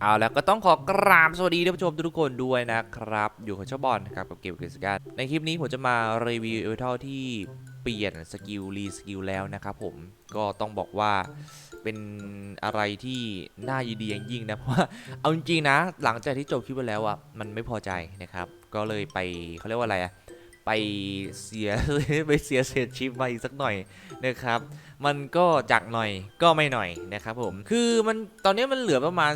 เอาแล้วก็ต้องขอกราบสวัสดีท่านผู้ชมทุกคนด้วยนะครับ อยู่กับเจ้าบอลนะครับกับเกมเกมสกันในคลิปนี้ผมจะมารีวิวเอเวอร์ทัลที่เปลี่ยนสกิลรีสกิลแล้วนะครับผมก็ต้องบอกว่าเป็นอะไรที่น่ายินดีอย่างยิ่งนะเพราะว่าเอาจริงๆนะ หลังจากที่จบคลิปไปแล้วอะมันไม่พอใจนะครับ ก็เลยไปเขาเรียกว่าอะไรอะ ไปเสียไปเสียเศษชิปมาอีกสักหน่อยนะครับ มันก็จากหน่อยก็ไม่หน่อยนะครับผม คือมันตอนนี้มันเหลือประมาณ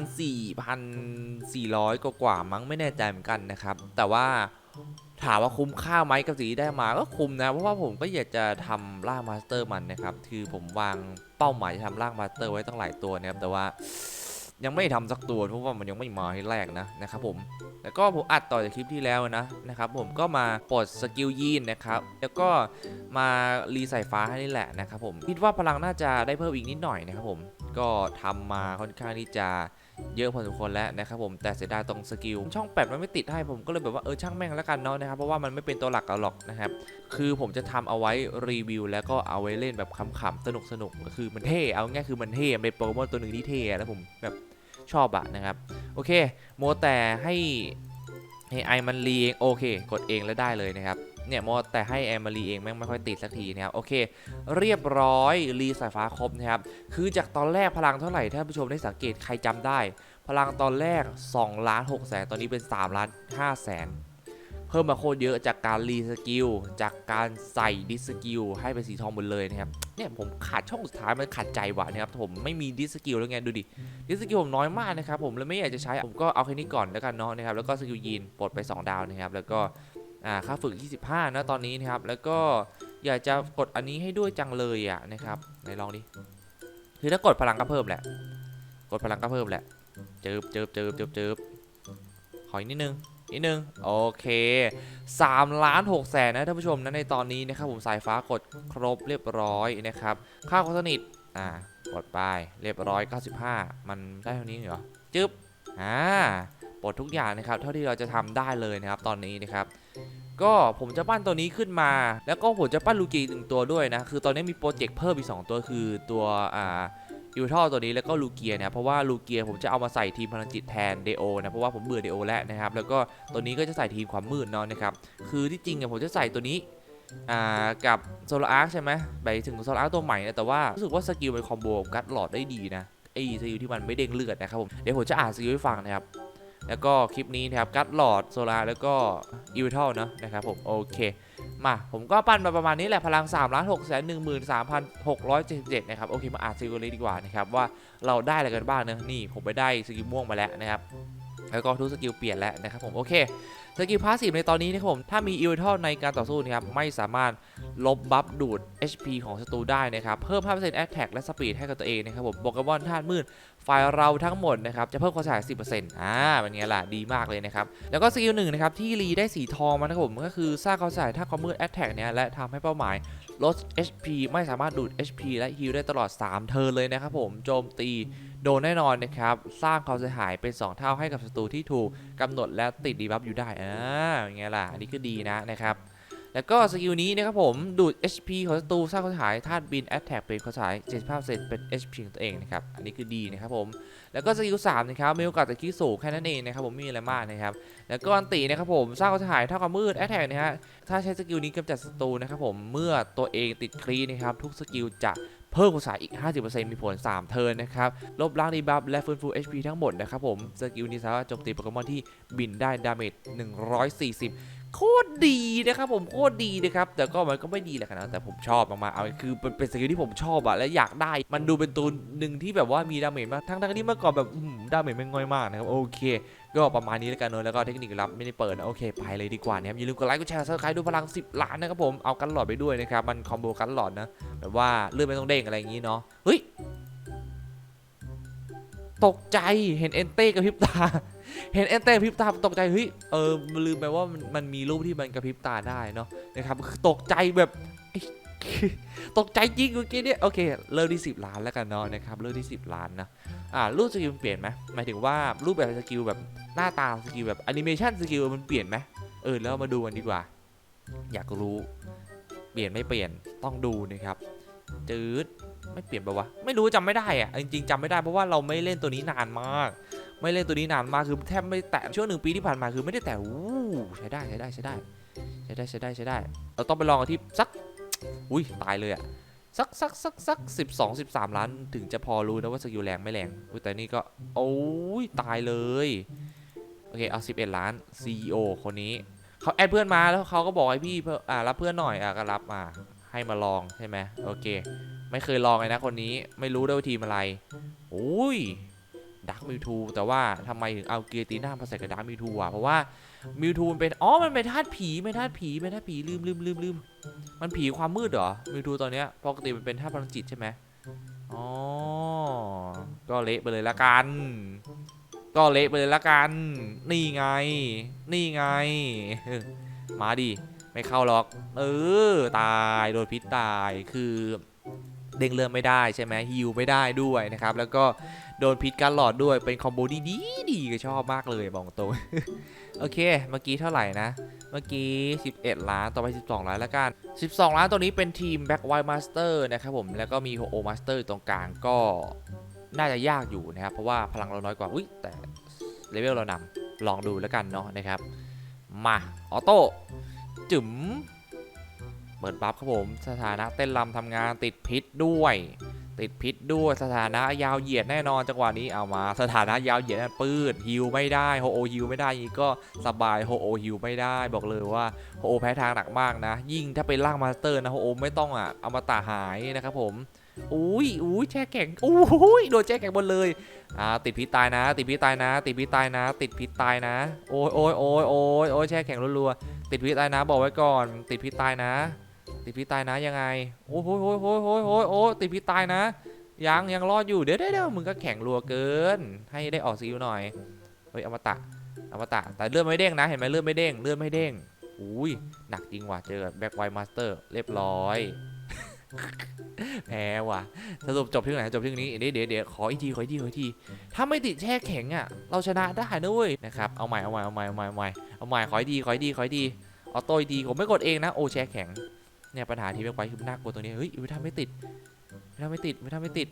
4,400 กว่ากว่ามั้งไม่แน่ใจเหมือนกันนะครับ แต่ว่าถามว่าคุ้มค่าไหมกับสิ่งที่ได้มาก็คุ้มนะ เพราะว่าผมก็อยากจะทำร่างมาสเตอร์มันนะครับ คือผมวางเป้าหมายจะทำร่างมาสเตอร์ไว้ตั้งหลายตัวนะครับแต่ว่า ยังไม่ทำสักตัวเพราะว่ามันยังไม่มาให้แรกนะนะครับผมแล้วก็ผมอัดต่อจากคลิปที่แล้วนะนะครับผมก็มาปลดสกิลยีนนะครับแล้วก็มารีสายฟ้าให้นี่แหละนะครับผมคิดว่าพลังน่าจะได้เพิ่มอีกนิดหน่อยนะครับผม ก็ทำมาค่อนข้างที่จะเยอะพอสมควรแล้วนะครับผมแต่เสียดายตรงสกิลช่องแปดมันไม่ติดให้ผมก็เลยแบบว่าเออช่างแม่งแล้วกันเนาะนะครับเพราะว่ามันไม่เป็นตัวหลักเราหรอกนะครับคือผมจะทำเอาไว้รีวิว แล้วก็เอาไว้เล่นแบบขำๆสนุกสนุกคือมันเท่เอาง่ายคือมันเท่เป็นโปเกมอนตัวหนึ่งที่เท่แล้วผมแบบชอบอะนะครับโอเคโมวแต่ให้ให้ไอมันรีเองโอเค กดเองแล้วได้เลยนะครับ เนี่ยโมวแต่ให้ไอมันรีเองแม่งไม่ค่อยติดสักทีนะครับโอเค เรียบร้อยรีสายฟ้าครบนะครับคือจากตอนแรกพลังเท่าไหร่ท่านผู้ชมได้สังเกตใครจำได้ พลังตอนแรก2ล้าน6แสนตอนนี้เป็น3ล้าน5แสนเพิ่มมาโคตรเยอะจากการรีสกิลจากการใส่ดิสกิลให้เป็นสีทองหมดเลยนะครับเนี่ยผมขาดช่องสุดท้ายมันขัดใจว่ะนะครับผมไม่มีดิสกิลแล้วไงดูดิดิสกิลผมน้อยมากนะครับผมเลยไม่อยากจะใช้ผมก็เอาแค่นี้ก่อนแล้วกันเนาะนะครับแล้วก็สกิลยีนปลดไป 2 ดาวนะครับแล้วก็ อ่าค่าฝึก 25 นะตอนนี้นะครับแล้วก็อยากจะกดอันนี้ให้ด้วยจังเลยอะนะครับไหนลองดิคือถ้ากดพลังก็เพิ่มแหละ กดพลังก็เพิ่มแหละเจิบเจิบเจิบเจิบเจิบขออีกนิดนึงนิดนึงโอเค3ล้าน6แสนนะท่านผู้ชมนะในตอนนี้นะครับผมสายฟ้ากดครบเรียบร้อยนะครับค่าคอสนิทอ่ากดไปเรียบร้อย 95 มันได้เท่านี้เหรอจึ๊บอ่าปลดทุกอย่างนะครับเท่าที่เราจะทำได้เลยนะครับตอนนี้นะครับ ก็ผมจะปั้นตัวนี้ขึ้นมา แล้วก็ผมจะปั้นลูกีหนึ่งตัวด้วยนะ คือตอนนี้มีโปรเจกต์เพิ่มอีก 2 ตัวคือตัวอ่ายูทอตัวนี้แล้วก็ลูเกียเนะเพราะว่าลูเกียผมจะเอามาใส่ทีมพลังจิตแทนเดโอนะเพราะว่าผมเบื่อเดโอแล้วนะครับแล้วก็ตัวนี้ก็จะใส่ทีมความมืดเนาะนะครับคือที่จริงอะผมจะใส่ตัวนี้อ่ากับโซลาร์ใช่ไหมไปถึงโซลาร์ตัวใหม่นะแต่ว่ารู้สึกว่าสกิลเป็นคอมโบกับกัดหลอดได้ดีนะไอ้สกิลที่มันไม่เด้งเลือดนะครับผมเดี๋ยวผมจะอ่านสกิลให้ฟังนะครับ แล้วก็คลิปนี้นะครับกัดหลอดโซลาแล้วก็อีวิทัลเนาะนะครับผมโอเคมาผมก็ปั้นมาประมาณนี้แหละพลัง3ล้าน6แสน1 3 6 7 7นะครับโอเคมาอ่านสกิลเลยดีกว่านะครับว่าเราได้อะไรกันบ้างเนะนี่ผมไปได้สกิลม่วงมาแล้วนะครับ แล้วก็ทุกสกิลเปลี่ยนแล้วนะครับผมโอเคสกิลพาสซีฟในตอนนี้นะครับผมถ้ามีอีวิทัลในการต่อสู้นะครับไม่สามารถลบบัฟดูด HP ของศัตรูได้นะครับเพิ่ม 5% Attack และ Speed ให้กับตัวเองนะครับผมโปเกมอนธาตุมืดฝ่ายเราทั้งหมดนะครับจะเพิ่มความเสียหาย10%อ่าเป็นไงล่ะดีมากเลยนะครับแล้วก็สกิลหนึ่งนะครับที่รีได้สีทองมานะครับผมก็คือสร้างความเสียหายถ้าความมืดแอตแทกเนี้ยและทำให้เป้าหมายลด HP ไม่สามารถดูด HP และฮิลได้ตลอด 3 เทิร์นเลยนะครับผมโจมตี โดนแน่นอนนะครับ สร้างความเสียหายเป็น 2 เท่าให้กับศัตรูที่ถูกกำหนดและติดดีบัฟอยู่ได้อ่าเป็นไงล่ะ อันนี้ก็ดีนะนะครับ แล้วก็สกิลนี้นะครับผมดูด HP ของศัตรูสร้างความเสียหายธาตุบินแอตแทกเป็นความเสียหาย75%เป็น HP ของตัวเองนะครับ อันนี้คือดีนะครับผม แล้วก็สกิล3นะครับมีโอกาสจะคิดสูงแค่นั้นเองนะครับผมไม่มีอะไรมากนะครับ แล้วก็อันตีนะครับผมสร้างความเสียหายเท่ากับมืดแอตแทกนะฮะ ถ้าใช้สกิลนี้กำจัดศัตรูนะครับผม เมื่อตัวเองติดคลีนะครับทุกสกิลจะ เพิ่มความสายอีก 50%มีผล 3 เทิร์นนะครับลบล้างดีบัฟและฟื้นฟู HP ทั้งหมดนะครับผมสกิลนี้สามารถโจมตีโปเกมอนที่บินได้ดาเมจ140 โคตรดีนะครับผมโคตรดีนะครับแต่ก็มันก็ไม่ดีแหละครับแต่ผมชอบมากๆเอาคือเป็นเป็นสกิลที่ผมชอบอะและอยากได้ มันดูเป็นตัวหนึ่งที่แบบว่ามีดาเมจมากทั้งทั้งๆที่เมื่อก่อนแบบอื้อหือดาเมจไม่ง่อยมากนะครับโอเคก็ประมาณนี้แล้วกันเนอะแล้วก็เทคนิคลับไม่ได้เปิดนะโอเคไปเลยดีกว่านะครับอย่าลืมกดไลค์กดแชร์ซับสไครต์ดูพลัง 10 ล้านนะครับผมเอากันหลอดไปด้วยนะครับมันคอมโบกันหลอดนะแบบว่าเลื่อนไม่ต้องเด้งอะไรอย่างงี้เนาะเฮ้ยตกใจเห็นเอนเต้กระพริบตา เห็นเอนเต้กระพริบตาตกใจเฮ้ยเออลืมไปว่ามันมันมีรูปที่มันกระพริบตาได้เนาะนะครับตกใจแบบตกใจจริงเมื่อกี้เนี่ยโอเคเริ่มที่ 10 ล้านแล้วกันเนาะนะครับเริ่มที่ 10 ล้านนะอ่ารูปสกิลเปลี่ยนไหมหมายถึงว่ารูปแบบสกิลแบบหน้าตาสกิลแบบแอนิเมชันสกิลมันเปลี่ยนไหมเออแล้วมาดูกันดีกว่า อยากรู้เปลี่ยนไม่เปลี่ยนต้องดูนะครับจืดไม่เปลี่ยนปะวะไม่รู้จำไม่ได้อะจริงๆจำไม่ได้เพราะว่าเราไม่เล่นตัวนี้นานมาก ไม่เล่นตัวนี้นานมากคือแทบไม่แตะช่วงหนึ่งปีที่ผ่านมาคือไม่ได้แตะอู้ใช้ได้ใช้ได้ใช้ได้ใช้ได้ใช้ได้ใช้ได้ เราต้องไปลองกันที่สักอุ้ยตายเลยอะสักสักสักสักสิบสองสิบสามล้านถึงจะพอรู้นะว่าสกิลแรงไม่แรงอุ้ยแต่นี่ก็โอ้ยตายเลยโอเคเอา11ล้าน CEO คนนี้เขาแอดเพื่อนมาแล้วเขาก็บอกให้พี่อ่ารับเพื่อนหน่อยอะก็รับมาให้มาลองใช่ไหมโอเค ไม่เคยลองเลยนะคนนี้ไม่รู้ด้วยทีมอะไรโอ้ย ดักมิวทูแต่ว่าทำไมถึงเอาเกียร์ตีน้ามาใส่กับดักมิวทูอะเพราะว่ามิวทูมันเป็นอ๋อมันเป็นธาตุผีเป็นธาตุผีเป็นธาตุผีลืมลืมลืมลืมมันผีความมืดเหรอมิวทูตอนเนี้ยปกติมันเป็นธาตุพลังจิตใช่ไหมอ๋อก็เละไปเลยละกัน ก็เละไปเลยละกัน นี่ไง นี่ไง มาดิไม่เข้าหรอก เออ ตายโดนพิษตายคือ เด้งเลือดไม่ได้ใช่ไหมฮิวไม่ได้ด้วยนะครับ แล้วก็โดนพิษการหลอดด้วยเป็นคอมโบดีดีดีก็ชอบมากเลยบอกตรง โอเค เมื่อกี้เท่าไหร่นะ เมื่อกี้ 11 ล้าน ต่อไป 12 ล้านแล้วกัน 12 ล้านตัวนี้เป็นทีม Back White Master นะครับผม แล้วก็มี o Master อยู่ตรงกลางก็น่าจะยากอยู่นะครับ เพราะว่าพลังเราน้อยกว่า อุ้ยแต่เลเวลเรานำลองดูแล้วกันเนาะนะครับ มา ออโต้จึ๋ม เปิดบัฟครับผม สถานะเต้นรำทำงานติดพิษด้วย ติดพิษด้วยสถานะยาวเหยียดแน่นอนจังหวะนี้เอามาสถานะยาวเหยียดปืดฮิวไม่ได้โฮโอฮิวไม่ได้อีกก็สบายโฮโอฮิวไม่ได้ บอกเลยว่าโฮโอแพ้ทางหนักมากนะ ยิ่งถ้าเป็นร่างมาสเตอร์นะโฮโอไม่ต้องอะเอามาตาหายนะครับผมอุ้ยอุ้ยแช่แข็งอุ้ยโดนแช่แข็งหมดเลยอ่าติดพิษตายนะ ติดพิษตายนะ ติดพิษตายนะ ติดพิษตายนะ โอ้ยโอ้ยโอ้ยโอ้ยโอ้ยแช่แข็งรัวๆติดพิษตายนะ บอกไว้ก่อน ติดพิษตายนะ ติดพิษตายนะยังไงโอ้ยโอ้ยโอ้ยโอ้ยโอ้ยโอ้ยโอ้ติดพิษตายนะ ยังยังรอดอยู่เดี๋ยวเดี๋ยวเดี๋ยวมึงก็แข็งรัวเกิน ให้ได้ออกสกิลหน่อยเฮ้ยอมตะอมตะแต่เลื่อนไม่เด้งนะ เห็นไหมเลื่อนไม่เด้งเลื่อนไม่เด้งอุ้ยหนักจริงว่ะเจอแบ็คไวมาสเตอร์เรียบร้อยแพ้ว่ะสรุปจบที่ไหนจบที่นี้เดี๋ยวเดี๋ยวเดี๋ยวขออีกทีขออีกทีขออีกทีถ้าไม่ติดแช่แข็งอะ เราชนะได้นะเว้ยนะครับเอาใหม่เอาใหม่เอาใหม่เอาใหม่เอาใหม่เอาใหม่ขออีกทีขออีกทีขออีกทีออโต้อีกทีผมไม่กดเองนะโอแช่แข็ง เนี่ยปัญหาที่แบ็คไวคือมันน่ากลัวตรงนี้เฮ้ยไม่ทำไม่ติดไม่ทำไม่ติดไม่ทำไม่ติด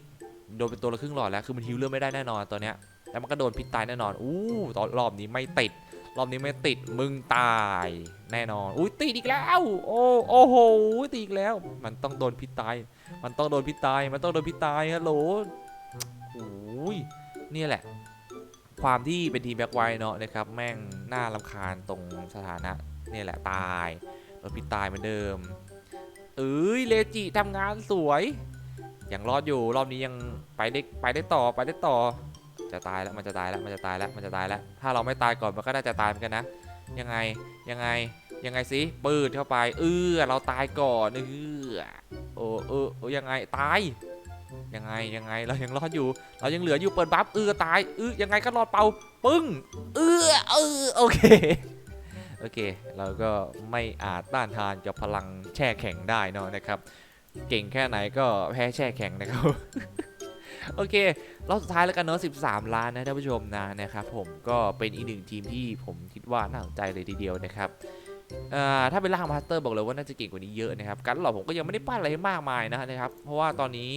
โดนเป็นตัวละครึ่งหลอดแล้วคือมันฮิวเลือดไม่ได้แน่นอนตัวเนี้ยแล้วมันก็โดนพิษตายแน่นอนอู้ตอนรอบนี้ไม่ติด รอบนี้ไม่ติดมึงตายแน่นอนอุ้ยติดอีกแล้ว โอ้โอ้โหติดอีกแล้ว มันต้องโดนพิษตาย มันต้องโดนพิษตายมันต้องโดนพิษตายฮัลโหลโอ้ยนี่แหละ ความที่เป็นทีมแบ็คไวเนาะนะครับแม่งน่าลำคาญตรงสถานะนี่แหละตายโดนพิษตายเหมือนเดิม เอ้ยเลจิทำงานสวย ยังรอดอยู่รอบนี้ยังไปได้ไปได้ต่อไปได้ต่อ จะตายแล้วมันจะตายแล้วมันจะตายแล้วมันจะตายแล้ว ถ้าเราไม่ตายก่อนมันก็น่าจะตายเหมือนกันนะ ยังไงยังไงยังไงสิปืดเข้าไป เออเราตายก่อนเออโอ้เออเออยังไงตายยังไงยังไงเรายังรอดอยู่ เรายังเหลืออยู่เปิดบัฟเออตายเออยังไงก็รอดเป่าปึ้งเออเออโอเค โอเค เราก็ไม่อาจต้านทานกับพลังแช่แข็งได้เนอะนะครับ เก่งแค่ไหนก็แพ้แช่แข็งนะครับ โอเครอบสุดท้ายแล้วกันเนอะ13 ล้านนะท่านผู้ชมนะนะครับผมก็เป็นอีกหนึ่งทีมที่ผมคิดว่าน่าสนใจเลยทีเดียวนะครับอ่อถ้าเป็นล่างมาสเตอร์บอกเลยว่าน่าจะเก่งกว่านี้เยอะนะครับ การหลอกผมก็ยังไม่ได้ปั้นอะไรมากมายนะนะครับ เพราะว่าตอนนี้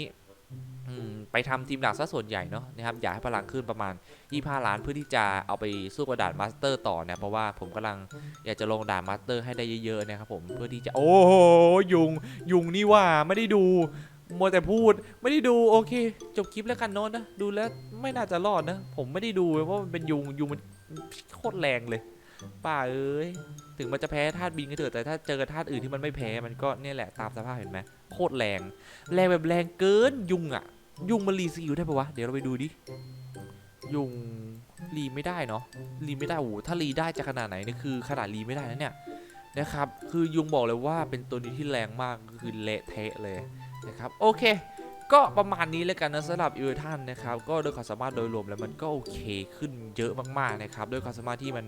ไปทำทีมหลักซะส่วนใหญ่เนาะนะครับอยากให้พลังขึ้นประมาณ 25 ล้านเพื่อที่จะเอาไปสู้กับด่านมาสเตอร์ต่อนะเพราะว่าผมกำลังอยากจะลงด่านมาสเตอร์ให้ได้เยอะๆนะครับผมเพื่อที่จะโอ้โหยุงยุงนี่ว่าไม่ได้ดูมัวแต่พูดไม่ได้ดูโอเค จบคลิปแล้วกันโน้ตนะดูแล้วไม่น่าจะรอดนะ ผมไม่ได้ดูเพราะมันเป็นยุงยุงมันโคตรแรงเลย ป้าเอ้ย ถึงมันจะแพ้ธาตุบินก็เถอะแต่ถ้าเจอธาตุอื่นที่มันไม่แพ้มันก็เนี่ยแหละตามสภาพเห็นไหมโคตรแรง แรงแบบแรงเกินยุงอะยุงมันรีสกิลได้ปะวะ เดี๋ยวเราไปดูดิ ยุงรีไม่ได้เนาะรีไม่ได้โอ้ถ้ารีได้จะขนาดไหนนี่คือขนาดรีไม่ได้นะเนี่ยนะครับ คือยุงบอกเลยว่าเป็นตัวนี้ที่แรงมากคือเละเทะเลยนะครับ โอเค ก็ประมาณนี้แล้วกันนะสำหรับอีเวอร์ทันนะครับก็โดยความสามารถโดยรวมแล้วมันก็โอเคขึ้นเยอะมากๆนะครับด้วยความสามารถที่มัน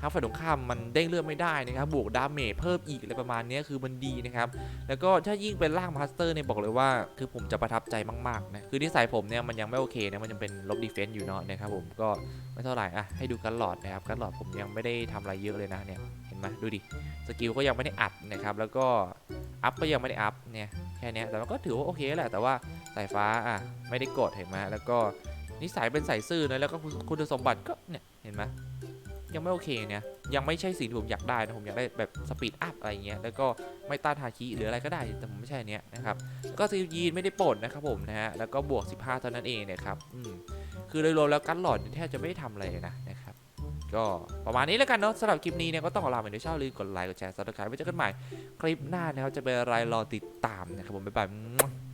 ทางฝ่ายตรงข้ามมันเด้งเลือดไม่ได้นะครับบวกดาเมจเพิ่มอีกอะไรประมาณนี้คือมันดีนะครับแล้วก็ถ้ายิ่งเป็นร่างมาสเตอร์เนี่ยบอกเลยว่าคือผมจะประทับใจมากๆนะคือนิสัยผมเนี่ยมันยังไม่โอเคนะมันยังเป็นลบดีเฟนต์อยู่เนาะนะครับผมก็ไม่เท่าไหร่อะให้ดูกันหลอดนะครับกันหลอดผมยังไม่ได้ทำอะไรเยอะเลยนะเนี่ย ห็นไหมดูดิสกิลก็ยังไม่ได้อัดนะครับแล้วก็อัพก็ยังไม่ได้อัพเนี่ยแค่เนี้ยแต่มันก็ถือว่าโอเคแหละแต่ว่าสายฟ้าอะไม่ได้กดเห็นไหมแล้วก็นิสัยเป็นใส่ซื่อนะแล้วก็คุณสมบัติก็เนี่ยเห็นไหมยังไม่โอเคเนี่ยยังไม่ใช่สิ่งที่ผมอยากได้นะผมอยากได้แบบสปีดอัพอะไรเงี้ยแล้วก็ไม่ต้านฮาคิหรืออะไรก็ได้แต่ผมไม่ใช่เนี้ยนะครับแล้วก็ซียีนไม่ได้ปลดนะครับผมนะฮะแล้วก็บวก 15 เท่านั้นเองเนะครับอืมคือโดยรวมแล้วกันหลอดแทบจะไม่ได้ทำอะไรนะนะครับ ก็ประมาณนี้แล้วกันเนาะสำหรับคลิปนี้เนี่ยก็ต้องขอลาไปด้วยชอบลืมกดไลค์กดแชร์ซับสไครต์ไว้เจอกันใหม่ คลิปหน้าเนี่ยจะเป็นอะไรรอติดตามนะครับผมบ๊ายบาย